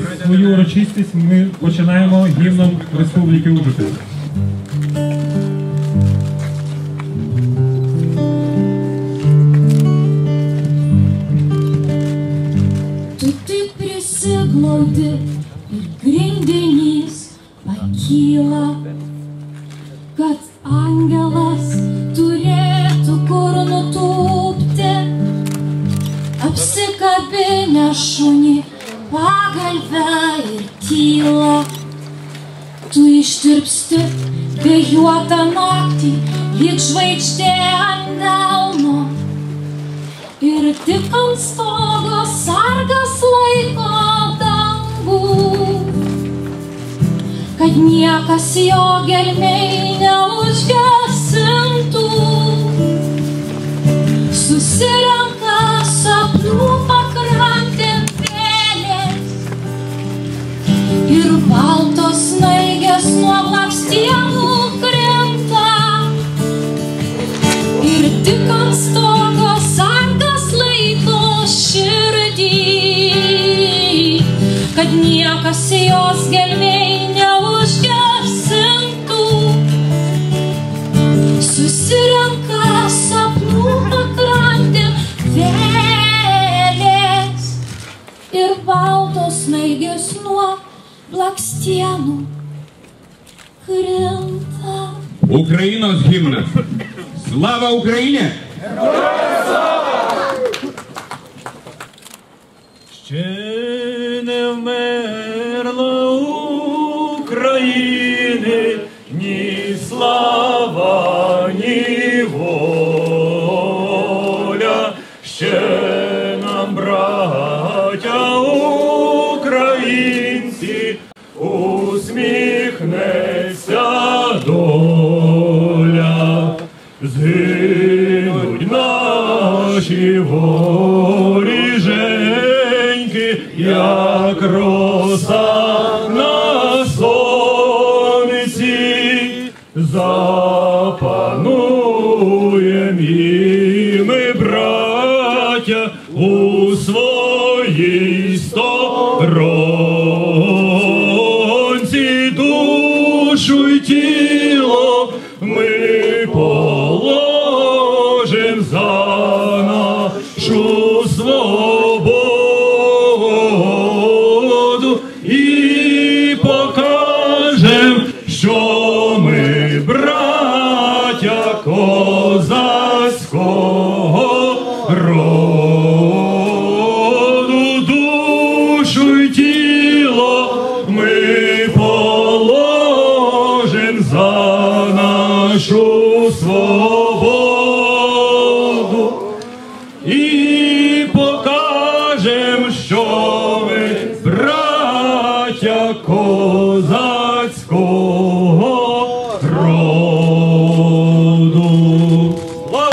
свою урочистість ми починаємо гімном Республіки Ужгород. Tu tik і ir Денис pakyla, žvaigždė ant delno. Ir tik ant stogo sargas laiko dangų, kad niekas jo gelmiai neužgesintų. Susirenka sapnų pakrantėm vėlės ir baltos snaigės nuo blakstienų tik ant stogo sargas laiko širdį, kad niekas jos gelmiai neužgesintų. Susirenka sapnų pakrantė vėlės ir baltos naigės nuo blakstienų krinta. Ukrainos himnas. Слава Україні! Ще Згинуть наші воріженьки, як роса на сонці, запануєм і браття, у своїй сторонці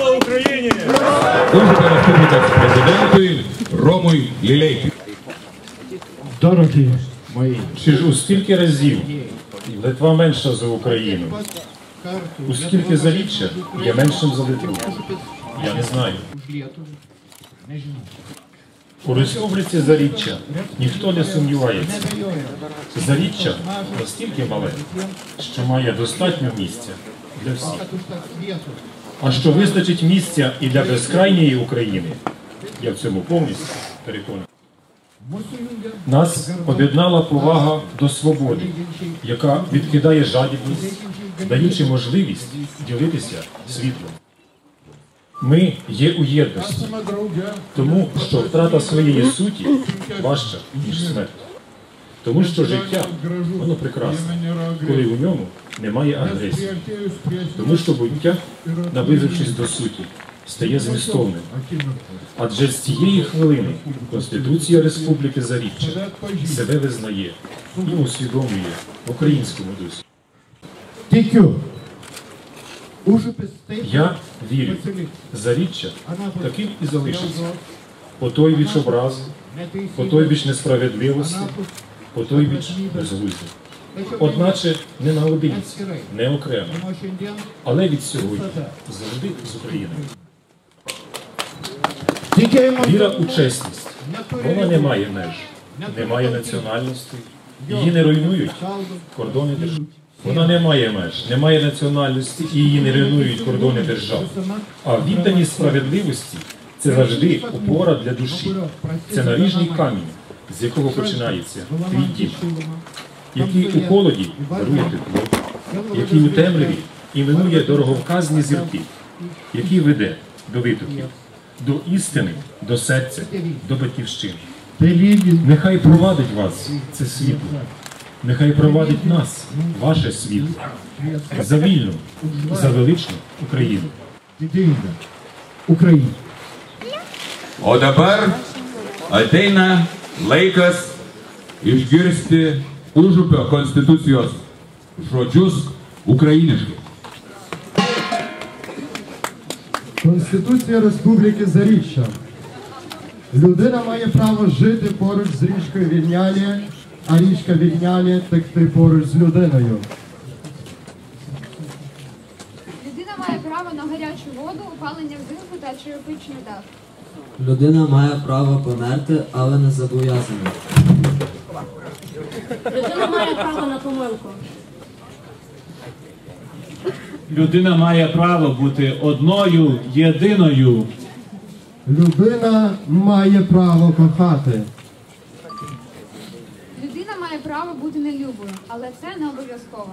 Слава Україні! Ужгородська республіка з президентою Ромою Лілейки. Дорогі мої, чи ж у скільки разів Литва менша за Україну? У скільки заріччя є меншим за Литву? Я не знаю. У республіці Заріччя ніхто не сумнівається. Заріччя настільки мале, що має достатньо місця для всіх. А що вистачить місця і для безкрайньої України, я в цьому повністю переконаний. Нас об'єднала повага до свободи, яка відкидає жадібність, даючи можливість ділитися світлом. Ми є у єдності, тому що втрата своєї суті важча, ніж смерть. Тому що життя, воно прекрасне, коли у ньому немає агресії. Тому що буття, наблизившись до суті, стає змістовним. Адже з цієї хвилини Конституція Республіки Заріччя себе визнає і усвідомлює в українському дусі. Я вірю, Заріччя таким і залишиться. По той біч образи, по той біч несправедливості, по той біч безглуздя. Одначе не наодинці, не окремо, але від сьогодні завжди з Україною. Віра у чесність, вона не має меж. немає національності, її не руйнують кордони держави. Вона не має меж, немає національності і її не руйнують кордони держав. А відданість справедливості це завжди опора для душі. Це наріжний камінь, з якого починається? Твій дім, який у холоді дарує тепло, який у темряві іменує дороговказні зірки, який веде до витоків, до істини, до серця, до батьківщини. Нехай провадить вас це світло, нехай провадить нас, ваше світло, за вільну, за величну Україну. O dabar ateina laikas išgirsti užupio konstitucijos žodžius ukrainiškai. Конституція Республіки Заріччя. Людина має право жити поруч з річкою Вільнялі, а річка Вільнялі текти поруч з людиною. Людина має право на гарячу воду, опалення взимку та черепичний дах. Людина має право померти, але не зобов'язана. Людина має право на помилку. Людина має право бути одною, єдиною. Людина має право кохати. Людина має право бути нелюбою, але це не обов'язково.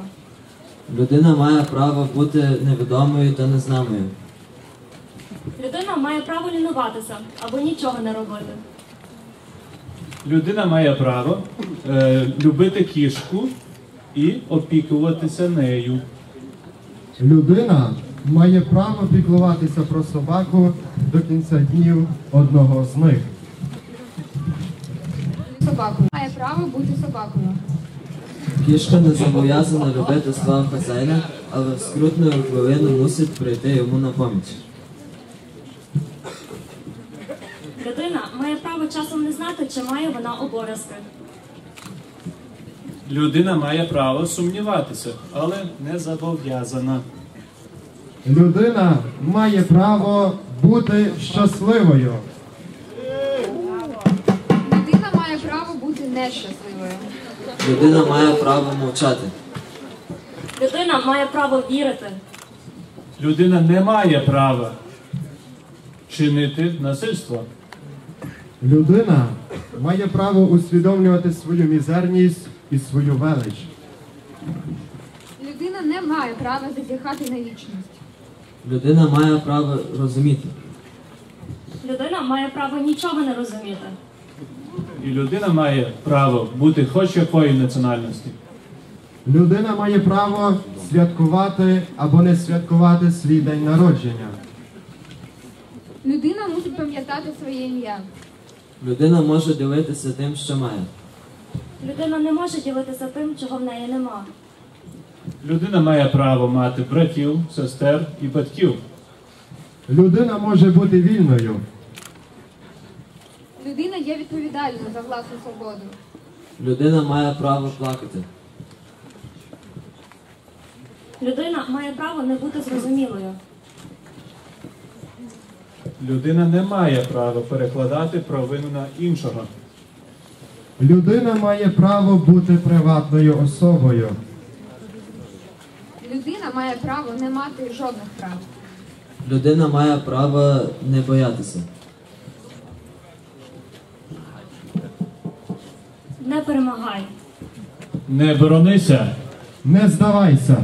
Людина має право бути невідомою та незнаною. Людина має право лінуватися або нічого не робити. Людина має право е, любити кішку і опікуватися нею. Людина має право піклуватися про собаку до кінця днів одного з них. Собаку має право бути собакою. Кішка не зобов'язана любити свого хазяїна, але в скрутну хвилину мусить прийти йому на поміч. Людина часом не знати, чи має вона обов'язки. Людина має право сумніватися, але не зобов'язана. Людина має право бути щасливою. Людина має право бути нещасливою. Людина має право мовчати. Людина має право вірити. Людина не має права чинити насильство. Людина має право усвідомлювати свою мізерність і свою велич. Людина не має права зазіхати на вічність. Людина має право розуміти. Людина має право нічого не розуміти. І людина має право бути хоч якої національності. Людина має право святкувати або не святкувати свій день народження. Людина мусить пам'ятати своє ім'я. Людина може ділитися тим, що має. Людина не може ділитися тим, чого в неї нема. Людина має право мати братів, сестер і батьків. Людина може бути вільною. Людина є відповідальною за власну свободу. Людина має право плакати. Людина має право не бути зрозумілою. Людина не має права перекладати провину на іншого. Людина має право бути приватною особою. Людина має право не мати жодних прав. Людина має право не боятися. Не перемагай. Не боронися. Не здавайся.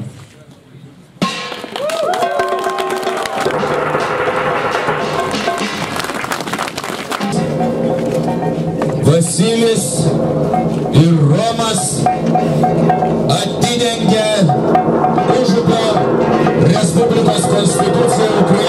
zgodnie też z Ukrainy.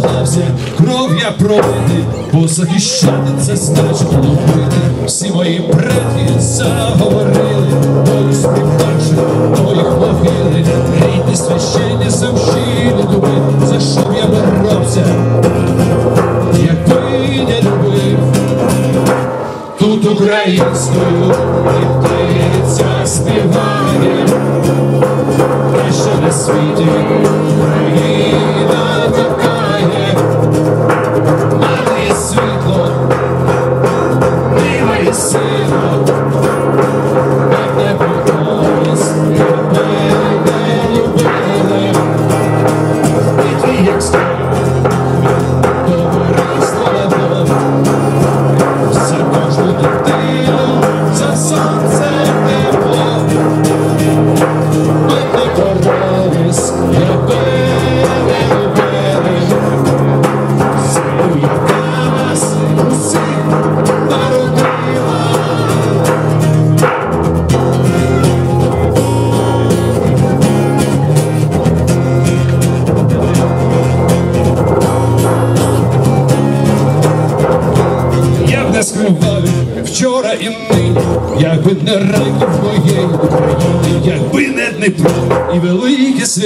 Завагався, кров я пролити, бо захищати це значить любити. Всі мої предки заговорили, бою співавши, моїх могили, рідні священні завжили дуби, за що б я боровся, якби не любив. Тут українською птиця співає, те, що на світі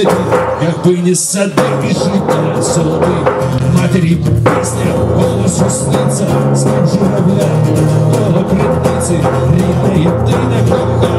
великі святі, якби не сади і життя солоди, матері пісня, голос русниця, спів журавля, його критниці, рідна єдина коханиця, за